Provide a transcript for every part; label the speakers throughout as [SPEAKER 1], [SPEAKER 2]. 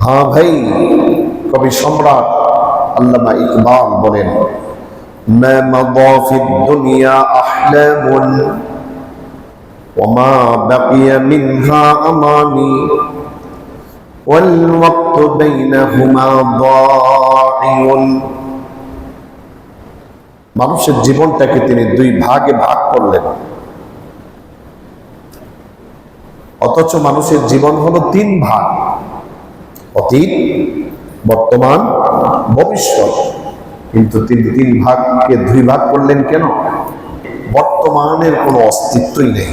[SPEAKER 1] হ্যাঁ ভাই কবি সম্রাট আল্লামা ইকবাল বলেন ما مضى في الدنيا أحلام وما بقي منها أماني والوقت بينهما ضائع মানুষের জীবনটাকে তিনি দুই ভাগে ভাগ করলেন অথচ মানুষের জীবন হলো তিন ভাগ অতীত, বর্তমান, ভবিষ্যৎ। কিন্তু তিনি তিন ভাগকে দুই ভাগ করলেন কেন? বর্তমানের কোনো অস্তিত্বই নেই।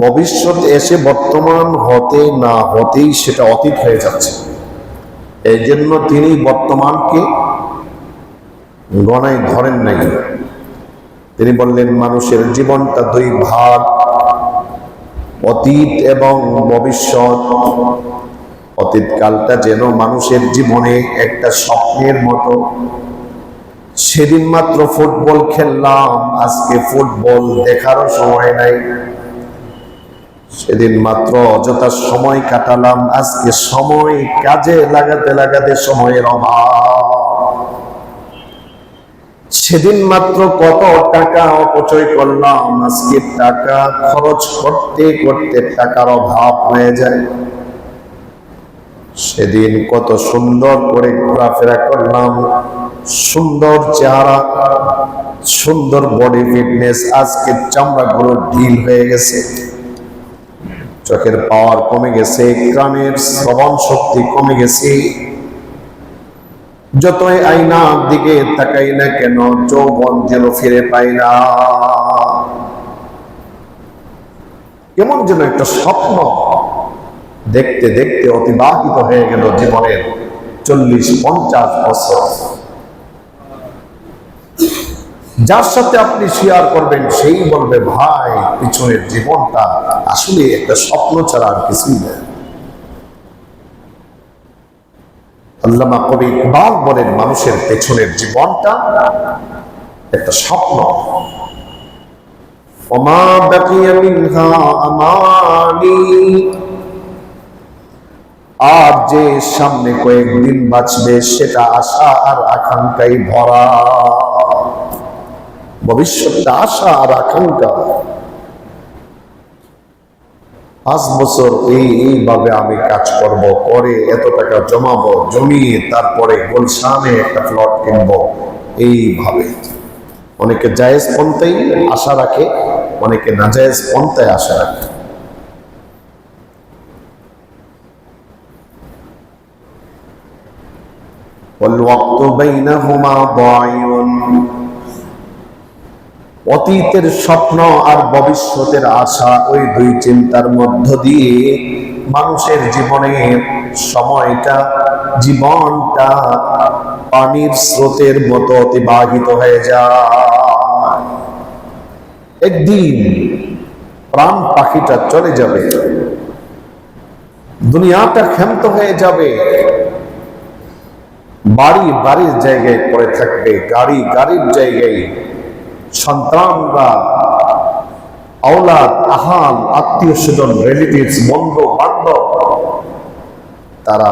[SPEAKER 1] ভবিষ্যৎ এসে বর্তমান হতে না হতেই সেটা অতীত হয়ে যাচ্ছে। এই জন্য তিনি বর্তমানকে গণায় ধরেন নাই। তিনি বললেন, মানুষের জীবনটা দুই ভাগ অতীত এবং ভবিষ্যৎ। অতীতকালটা যেন মানুষের জীবনে একটা স্বপ্নের মতো। সেদিন মাত্র ফুটবল খেললাম, আজকে ফুটবল দেখারও সময় নাই। সেদিন মাত্র অযথা সময় কাটালাম, আজকে সময় কাজে লাগাতে লাগাতে সময়ের অভাব। সেদিন মাত্র কত টাকা অপচয় করলাম? আজকে টাকা খরচ করতে করতে টাকার অভাব হয়ে যায়। সেদিন কত সুন্দর করে ঘোরাফেরা করলাম। সুন্দর চেহারা, সুন্দর বডি ফিটনেস আজকে চামড়াগুলো ঢিল হয়ে গেছে। চোখের পাওয়ার কমে গেছে কানের শ্রবণ শক্তি কমে গেছে। যতই আইনার দিকে তাকাই না কেন যৌবন যেন ফিরে পাই না। কেমন যেন একটা স্বপ্ন দেখতে দেখতে অতিবাহিত হয়ে গেল জীবনের চল্লিশ পঞ্চাশ বছর। যার সাথে আপনি শেয়ার করবেন সেই বলবে, ভাই, পিছনের জীবনটা আসলে একটা স্বপ্ন ছাড়া আর কিছুই নেই আল্লামা কবি ইকবাল বলেন, মানুষের পেছনের জীবনটা একটা স্বপ্ন। আর যে সামনে কয়েকদিন বাঁচবে, সেটা আশা আর আকাঙ্ক্ষাই ভরা। ভবিষ্যৎটা আশা আর আকাঙ্ক্ষা পাঁচ বছর এই এইভাবে আমি কাজ করব করে এত টাকা জমাবো জমিয়ে তারপরে গোলশানে একটা প্লট কিনবো এইভাবে অনেকে জায়েজ পন্থাই আশা রাখে অনেকে নাজায়েজ পন্থায় আশা রাখে والوقت بينهما ضايع অতীতের স্বপ্ন আর ভবিষ্যতের আশা ওই দুই চিন্তার মধ্য দিয়ে মানুষের জীবনে সময়টা, জীবনটা পানির স্রোতের মতো অতিবাহিত হয়ে যায়। একদিন প্রাণ পাখিটা চলে যাবে। দুনিয়াটা ক্ষান্ত হয়ে যাবে। বাড়ি বাড়ির জায়গায় পড়ে থাকবে, গাড়ি গাড়ির জায়গায় সন্তানরা আওলাদ, আহাল, আত্মীয় স্বজন রিলেটিভস বন্ধু, বান্ধব, তারা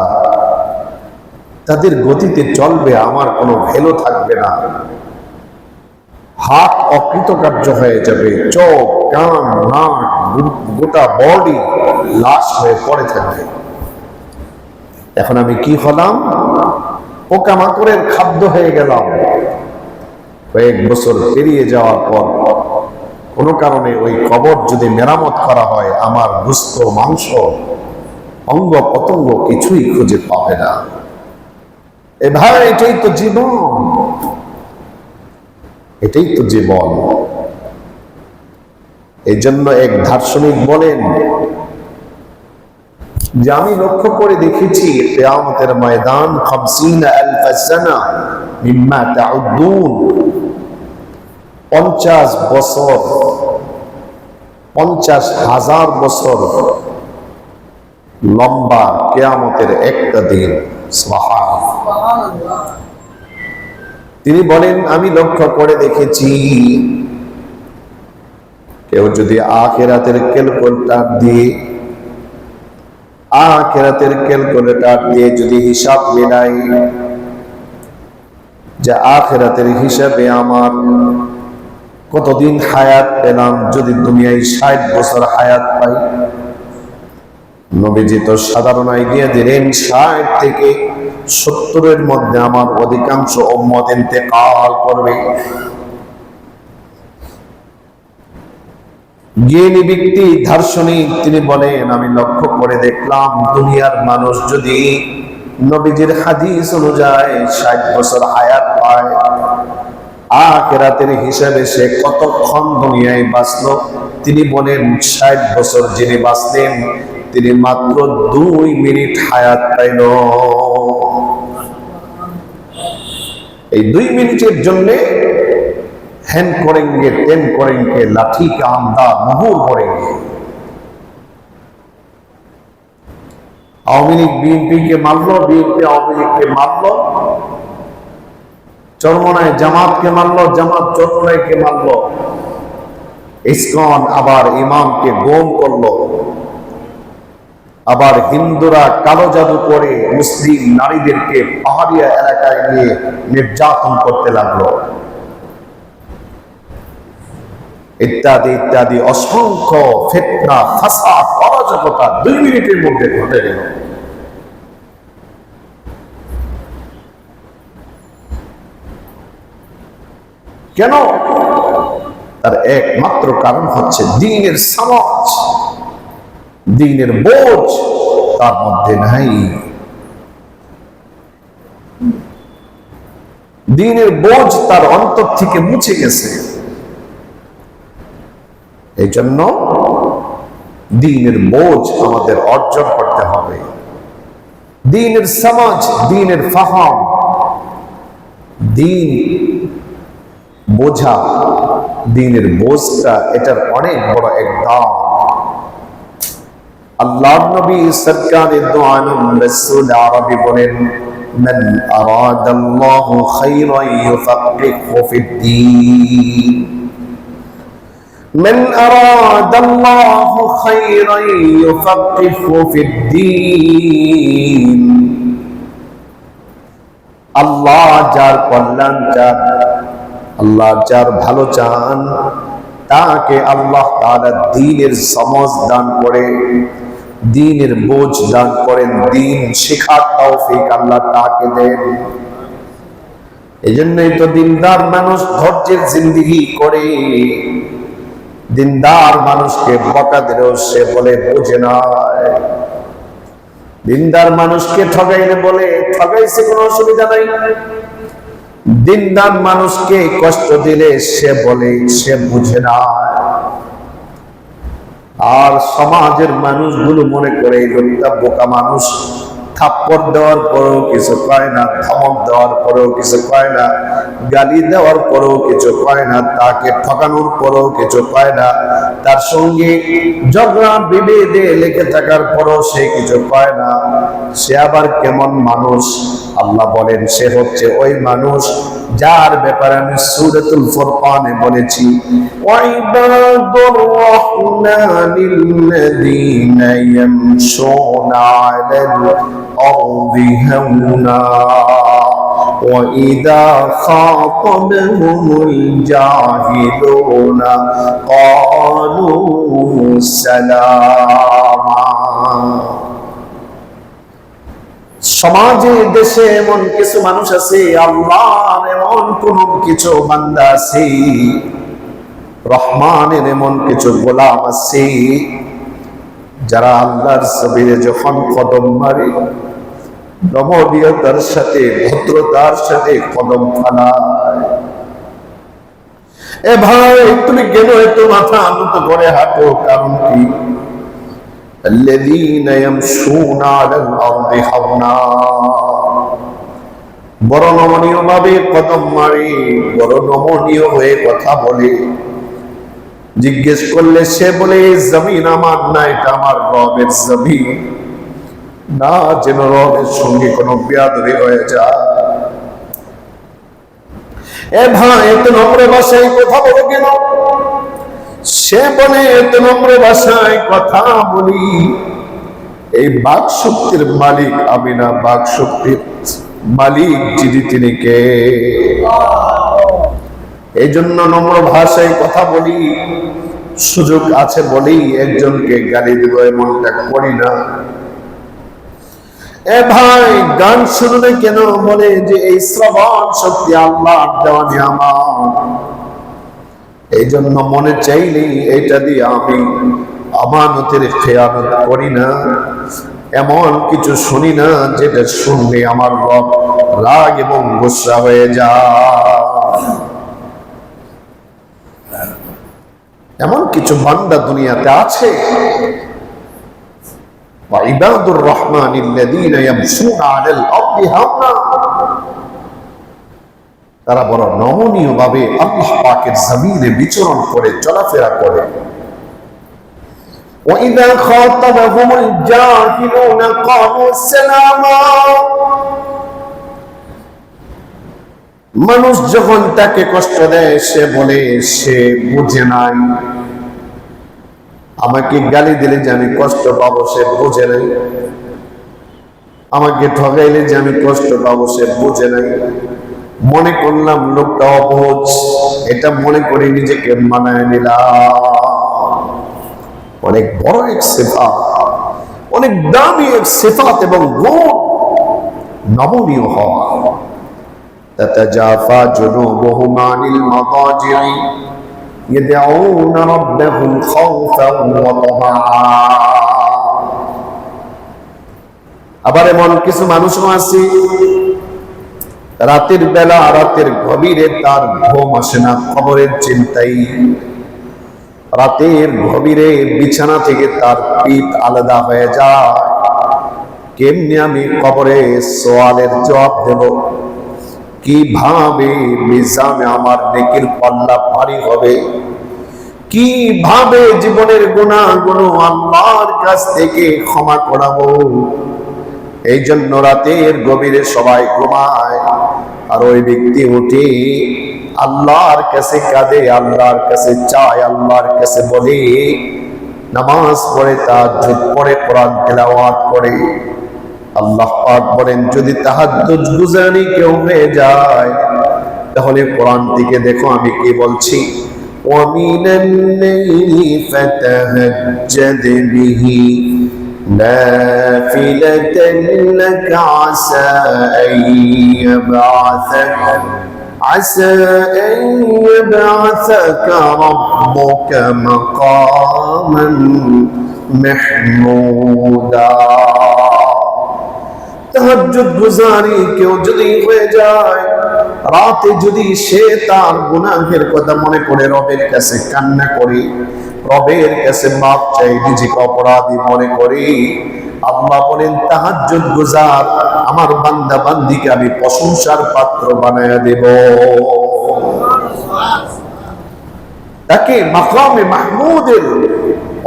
[SPEAKER 1] তাদের গতিতে চলবে, আমার কোনো ভ্যালু থাকবে না। হাত অকৃতকার্য হয়ে যাবে, চোখ, কান, নাক গোটা বডি লাশ হয়ে পড়ে থাকবে। এখন আমি কি হলাম? পোকামাকড়ের খাদ্য হয়ে গেলাম। কয়েক বছর পেরিয়ে যাওয়ার পর কোনো কারণে ওই কবর যদি মেরামত করা হয়, আমার গুস্ত মাংস, অঙ্গ পতঙ্গ কিছুই খুঁজে পাবে না। এ ভাই, এটাই তো জীবন। এটাই তো জীবন। এই জন্য এক দার্শনিক বলেন যে, আমি লক্ষ্য করে দেখেছি, কেয়ামতের ময়দান খামসিন আলফাসানা মিম্মা তাউদ্দুন। পঞ্চাশ বছর, পঞ্চাশ হাজার বছর লম্বা কেয়ামতের একটা দিন। তিনি বলেন, আমি লক্ষ্য করে দেখেছি, কেউ যদি আখেরাতের ক্যালকুলেটর দিয়ে, আখেরাতের ক্যালকুলেটর দিয়ে যদি হিসাব মেলাই যে আখেরাতের হিসাবে আমার কতদিন হায়াত পেলাম যদি দুনিয়ায় ষাট বছর হায়াত পাই? নবীজি তো সাধারণ আইডিয়া দিলেন, ষাট থেকে সত্তরের মধ্যে আমার অধিকাংশ উম্মত ইন্তেকাল করবে। জ্ঞানী ব্যক্তি, দার্শনিক, তিনি বলেন, আমি লক্ষ্য করে দেখলাম, দুনিয়ার মানুষ যদি নবীজির হাদিস অনুযায়ী ষাট বছর হায়াত পায় আখেরাতের হিসাবে সে কতক্ষণ দুনিয়ায় বাঁচলো? তিনি বলেন, ষাট বছর যিনি বাঁচলেন, তিনি মাত্র দুই মিনিট হায়াত পাইল। এই দুই মিনিটের জন্যে হ্যান করেঙ্গে তেন করেঙ্গে লাঠি কা আমদা মুহুর করেঙ্গে আওয়ামী লীগ, বিএনপিকে মারলো, বিএনপি আওয়ামী লীগকে মারলো। চরমনায় জামাতকে মারলো জামাত চরমনায়কে মারলো ইসকন আবার ইমামকে গোম করল। আবার হিন্দুরা কালো জাদু করে মুসলিম নারীদেরকে পাহাড়িয়া এলাকায় নিয়ে নির্যাতন করতে লাগল। ইত্যাদি ইত্যাদি অসংখ্য ফেতনা, ফাসাদ, অরাজকতা দুই মিনিটের মধ্যে ঘটে গেল। কেন? তার একমাত্র কারণ হচ্ছে দিনের সমাজ। দিনের বোঝ তার মধ্যে নাই। দিনের বোঝ তার অন্তর থেকে মুছে গেছে। এই জন্য দিনের বোঝ আমাদের অর্জন করতে হবে। দিনের সমাজ, দিনের ফাহাম। দিন বোঝা দিনের বোঝটা এটার অনেক বড় এক দাম আল্লাহ নবী সরকার দু আলম রসুল আরবি বলেন من أراد الله خيرا يفقهه في الدين من أراد الله خيرا يفقهه في الدين আল্লাহ যার কল্যাণ চান আল্লাহ যার ভালো চান, তাকে আল্লাহ তাআলা দ্বীনের সমজ দান করে দ্বীনের বোঝ দান করেন দ্বীন শেখার তৌফিক আল্লাহ তাকে দেন। এজন্যই তো দিনদার মানুষ ধৈর্যের জিন্দিগি করে। দিনদার মানুষকে বকা দিলেও সে বলে, বোঝে না। দিনদার মানুষকে ঠগাইলে বলে, ঠগাইছে, কোনো অসুবিধা নাই। দিনদার মানুষকে কষ্ট দিলে সে বলে, সে বুঝে না। আর সমাজের মানুষগুলো মনে করে, এই লোকটা বোকা মানুষ। থাপ্পড় দেওয়ার পরেও কিছু কয় না, ধমক দেওয়ার পরেও কিছু কয় না, গালি দেওয়ার পরেও কিছু কয় না, তাকে ঠকানোর পরেও কিছু কয় না, তার সঙ্গে ঝগড়া, বিভেদে লেগে থাকার পরেও সে কিছু কয় না। সে আবার কেমন মানুষ? আল্লাহ বলেন, সে হচ্ছে ওই মানুষ যার ব্যাপারে আমি সূরাতুল ফুরকানে বলেছি ওয়াইবাদুর রাহমানিল্লাযীনা ইয়ামশুনা আলাল আরদি হাওনা وإذا خاطبهم الجاهلون قالوا سلاما সমাজে, দেশে এমন কিছু মানুষ আছে, আল্লাহর এমন কোন কিছু বান্দা আছে, রহমানের এমন কিছু গোলাম আছে, যারা আল্লাহর সবিরে যখন কদম মারে, নমনীয়তার সাথে, ভদ্রতার সাথে কদম ফালায়। এ ভাই, তুমি কেন এত মাথা আনত করে হাঁটো, কারণ কি? الذين يمشون على الأرض حونا বড় নমনীয় ভাবে কদম মারে বড় নমনীয় হয়ে কথা বলে জিজ্ঞেস করলে সে বলে "এই জমিন আমার না এটা আমার রবের জমিন না যেন রবের সঙ্গে কোনো বিয়াদবি হয়ে যায় এ ভাই এত নম্র ভাষায় কথা বলো কেন সে বলে এত নম্র ভাষায় কথা বলি। এই বাক শক্তির মালিক আমি না বাক শক্তির মালিক যিনি তিনি কে? এই জন্য নম্র ভাষায় কথা বলি। সুযোগ আছে বলেই একজনকে গালি দিব, এমনটা করি না। এ ভাই, গান শুনলে কেন বলে যে, এই শ্রবণ শক্তি আল্লাহ দেওয়া আমার এই জন্য মনে চাইলেই এটা দিয়ে আমি আমানতের খেয়ানত করি না এমন কিছু শুনি না যেটা শুনলে আমার রব রাগ এবং গুসা হয়ে যায় এমন কিছু বান্দা দুনিয়াতে আছে وعباد الرحمن الذين يمشون على الأرض هونا তারা বড় নমনীয় ভাবে আল্লাহ পাকের জমিনে বিচরণ করে চলাফেরা করে وإذا خاطبهم الجاهلون قالوا سلاما মানুষ যখন তাকে কষ্ট দেয় সে বলে সে বুঝে নাই আমাকে গালি দিলে যে আমি কষ্ট পাবো সে বুঝে নাই আমাকে ঠগাইলে যে আমি কষ্ট পাবো সে বুঝে নাই মনে করলাম লোকটা অবুঝ এটা মনে করে নিজেকে মানায় নিলাম অনেক বড় এক সেফা অনেক দামি এক সেফাত এবং গুণ নমনীয় হওয়া تتجافى جنوبهم عن المضاجع يدعون ربهم خوفا وطمعا আবার এমন কিছু মানুষও আছে রাতের বেলা রাতের গভীরে তার ঘুম আসে না, খবরের চিন্তাই। রাতের গভীরে বিছানা থেকে তার পিঠ আলাদা হয়ে যায়। কেমনি আমি কবরে সোয়ালের জবাব দেব? কীভাবে মিজানে আমার নেকির পাল্লা ভারী হবে? কীভাবে জীবনের গুণাগুণ আল্লাহর কাছ থেকে ক্ষমা করাবো? এই জন্য রাতের গভীরে সবাই ঘুমায়। আর ওই ব্যক্তি উঠে আল্লাহর কাছে কাঁদে আল্লাহর কাছে চায় আল্লাহর কাছে বলে নামাজ পড়ে তার পড়ে কোরআন তেলাওয়াত করে আল্লাহ পাক বলেন যদি তাহাজ্জুদ গুজারি কেউ হয়ে যায় তাহলে কোরআন থেকে দেখো আমি কি বলছি ومن الليل فتهجد به نافلة لك عسى أن يبعثك عسى أن يبعثك ربك مقاما محمودا. تهجد گزاری کیوں جدی جائے রাতে যদি সে তার গুনাহের কথা মনে করে, রবের কাছে কান্না করে, রবের কাছে মাপ চাই, নিজেকে অপরাধী মনে করি, আল্লাহ বলেন, তাহাজ্জুদ গুজার, আমার বান্দা বান্দিকে আমি প্রশংসার পাত্র বানায়া দেব। তাকে মাকামে মাহমুদের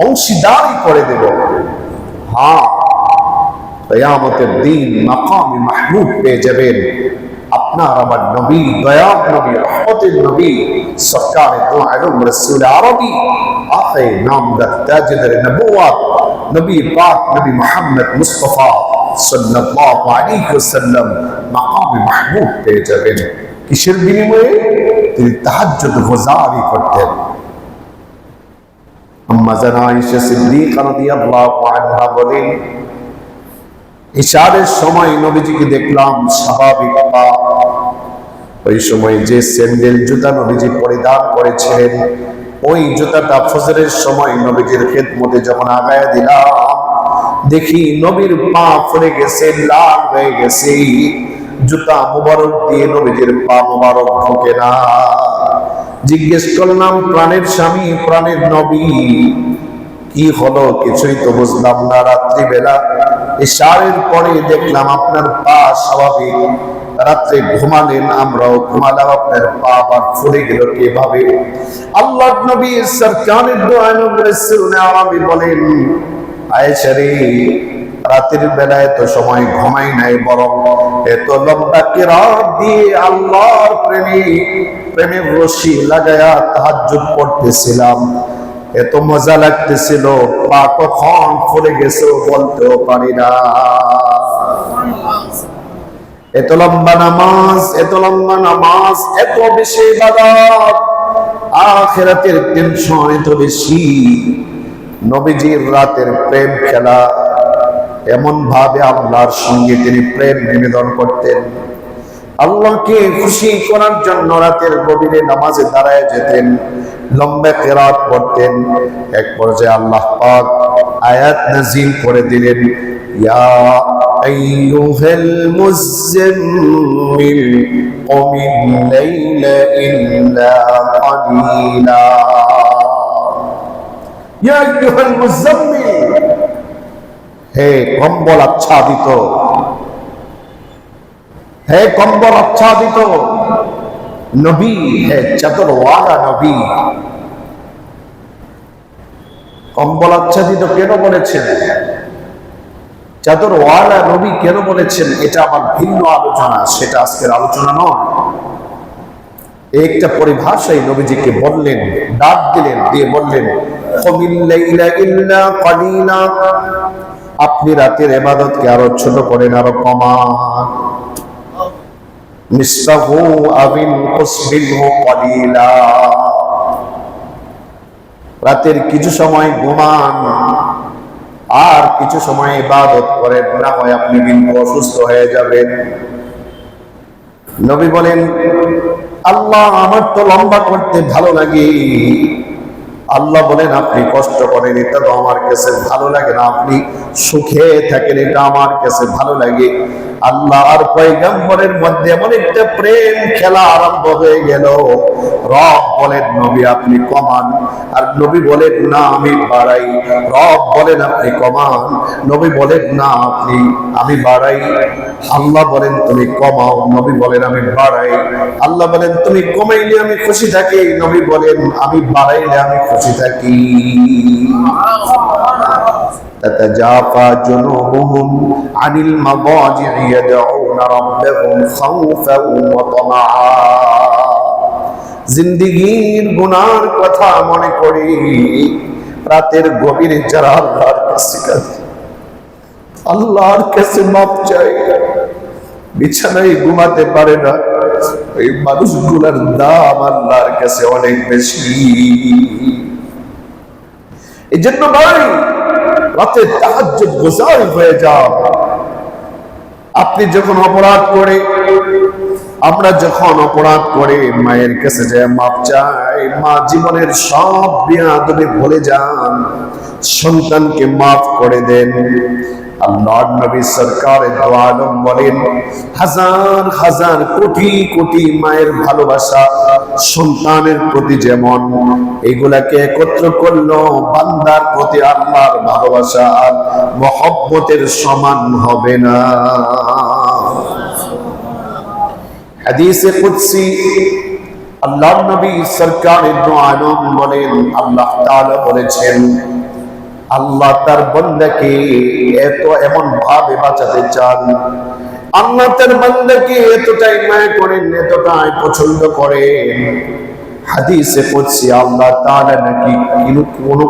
[SPEAKER 1] অংশীদারি করে দেব। হ্যাঁ কয়ামতের দিন মাকামে মাহমুদ পেয়ে যাবেন। আপনার আমার নবী দয়াব নবী রহমতের নবী সরকার দো আলম রসুল আরবি আখে নামদার তাজদার নবুয়াত নবী পাক নবী মোহাম্মদ মুস্তফা সাল্লাল্লাহু আলাইহি ওয়াসাল্লাম মাকামে মাহমুদ পেয়ে যাবেন কিসের বিনিময়ে তিনি তাহাজ্জুদ গুজারি করতেন আম্মা জানা আয়েশা সিদ্দিকা রাদিয়াল্লাহু আনহা বলেন ইশারের সময় নবীজিকে দেখলাম, স্বাভাবিক পা ওই সময় যে স্যান্ডেল, জুতা নবীজি পরিধান করেছিলেন ওই জুতাটা ফজরের সময় নবীজির খেদমতে যখন আগায় দিলাম, দেখি নবীর পা ফুলে গেছে, লাল হয়ে গেছে। জুতা মুবারক দিয়ে নবীজির পা মুবারক ঢোকে না। জিজ্ঞেস করলাম, প্রাণের স্বামী, প্রাণের নবী। কি হলো? কিছুই তো বুঝলাম না রাত্রিবেলা। ইশারের পরে দেখলাম আপনার পা স্বাভাবিক। রাত্রে ঘুমালেন, আমরাও ঘুমালাম, আপনার পা আবার ফুলে গেল কীভাবে? আল্লাহ নবী সরকারের দোয়া নবী বলেন, আয়েশা রে, রাতের বেলা এত সময় ঘুমাই নাই বরং এত লম্বা কিরাত দিয়ে আল্লাহর প্রেমে, প্রেমের রশি লাগায়া তাহাজ্জুদ পড়তেছিলাম। এত মজা লাগতেছিল পা কখন ফুলে গেছে বলতেও পারি না। এত লম্বা নামাজ, এত লম্বা নামাজ, এত বেশি ইবাদত। আখেরাতের টেনশন এত বেশি। নবীজির রাতের প্রেম খেলা এমন ভাবে আল্লাহর সঙ্গে তিনি প্রেম নিবেদন করতেন। আল্লাহকে খুশি করার জন্য রাতের গভীরে নামাজে দাঁড়ায় যেতেন। লম্বা কেরাত পড়তেন এক পর্যায়ে আল্লাহ পাক আয়াত নাজিল করে দিলেন, ইয়া আইয়ুহাল মুজাম্মিল কুমিল লাইলা ইল্লা কালিলা। ইয়া আইয়ুহাল মুজাম্মিল হে কম্বল আচ্ছাদিত। হে কম্বল আচ্ছাদিত। নবী হে চাদরওয়ালা নবী। কম্বল আচ্ছাদিত কেন বলেছেন? চাদরওয়ালা নবী কেন বলেছেন? এটা আমার ভিন্ন আলোচনা, সেটা আজকের আলোচনা নয়। একটা পরিভাষায় নবীজিকে বললেন, ডাক দিলেন, দিয়ে বললেন। আপনি রাতের এবাদতকে আরও ছোট করেন, আরও কমান। নিঃসাহু আবিন কুসবিনহু কালিলা। রাতের কিছু সময় ঘুমান, আর কিছু সময় ইবাদত করেন না হয়, আপনি কিন্তু অসুস্থ হয়ে যাবেন। নবী বলেন, আল্লাহ আমার তো লম্বা করতে ভালো লাগে। আল্লাহ বলেন, আপনি কষ্ট করেন, এটা তো আমার কাছে ভালো লাগে না। আপনি সুখে থাকেন, এটা আমার কাছে ভালো লাগে। আল্লাহ আর পয়গম্বরের মধ্যে এমন একটা প্রেম খেলা আরম্ভ হয়ে গেল। রব বলেন, নবী, আপনি কমান। আর নবী বলেন, না, আমি বাড়াই। রব বলেন, আপনি কমান। নবী বলেন, না, আপনি, আমি বাড়াই। আল্লাহ বলেন, তুমি কমাও। নবী বলেন, আমি বাড়াই। আল্লাহ বলেন, তুমি কমাইলে আমি খুশি থাকি। নবী বলেন, আমি বাড়াইলে আমি খুশি থাকি। تتجافى جنوبهم عن المضاجع يدعون ربهم خوفا وطمعا জিন্দিগির গুনার কথা মনে করি রাতের গভীরে যারা আল্লাহর কাছে কাঁদে আল্লাহর কাছে মাপ চাই বিছানায় ঘুমাতে পারে না ওই মানুষগুলার দাম আল্লাহর কাছে অনেক বেশি এই জন্য ভাই রাতে তাহাজ গোসাল হয়ে যাও। আপনি যখন অপরাধ করে, আমরা যখন অপরাধ করে, মায়ের কাছে যে মাপ চাই, মা জীবনের সব বিয়াদবি ভুলে যান, সন্তানকে মাফ করে দেন। আল্লাহ নবী সরকারের আলম বলেন, হাজার হাজার কোটি কোটি মায়ের ভালোবাসা সন্তানের প্রতি যেমন, এগুলাকে একত্র করল বান্দার প্রতি আল্লাহর ভালোবাসা আর মহব্বতের সমান হবে না। হাদিসে কুদসি আল্লাহ নবী সরকার ইবনে আলম বলেন, আল্লাহ তাআলা বলেছেন আল্লাহ তার বন্দাকে এত এমন ভাবে বাঁচাতে চান। আল্লাহ তার বান্দাকে এতটাই মায়া করেন, এতটাই পছন্দ করেন। হাদিসে কুদসি আল্লাহ তাআলা নাকি কোনো,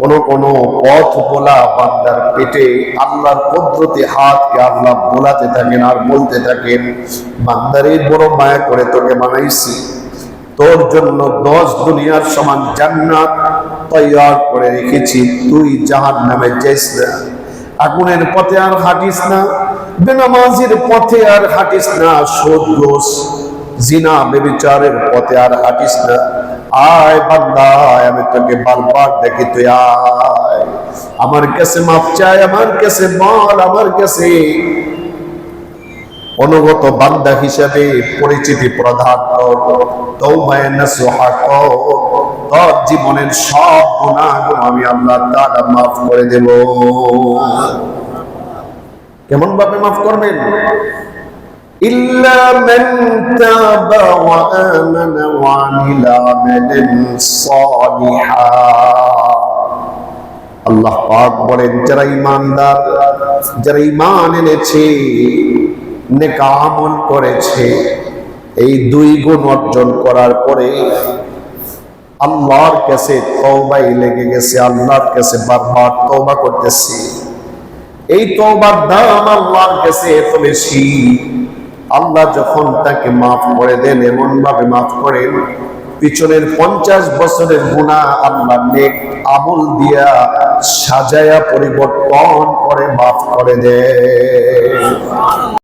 [SPEAKER 1] কোন কোন পথ বলা বান্দার পেটে আল্লাহর কুদরতি হাতকে আল্লাহ বোলাতে থাকেন আর বলতে থাকেন, বান্দারে বড় মায়া করে তোকে বানাইছি। তোর জন্য দশ দুনিয়ার সমান জান্নাত তৈয়ার করে রেখেছি। তুই জাহান নামে যাইস না। আগুনের পথে আর হাঁটিস না। বেনামাজির পথে আর হাঁটিস না। সোদ দোষ। জিনা বেবিচারের পথে আর হাঁটিস না। আয় বান্দা, আমি তোকে বারবার দেখি, তুই আয়। আমার কাছে মাপ চাই, আমার কাছে বল, আমার কাছে অনুগত বান্দা হিসাবে পরিচিতি প্রদান কর। তোর জীবনের সব গুনাহগুলো আমি আল্লাহ করে দেব। কেমন ভাবে মাফ করবেন? ইল্লা আল্লাহ পাক বলেন, যারা ইমানদার যারা ইমান এনেছে নেক আমল করেছে। এই দুই গুণ অর্জন করার পরে আল্লাহর কাছে তওবাই লেগে গেছে, আল্লাহর কাছে বারবার তওবা করতেছি। এই তওবার দাম আল্লাহর কাছে এত বেশি। আল্লাহ যখন তাকে মাফ করে দেন এমন ভাবে মাফ করেন, পিছনের পঞ্চাশ বছরের গুণা আল্লাহ নেক আমল দিয়া সাজায়া পরিবর্তন করে মাফ করে দেয়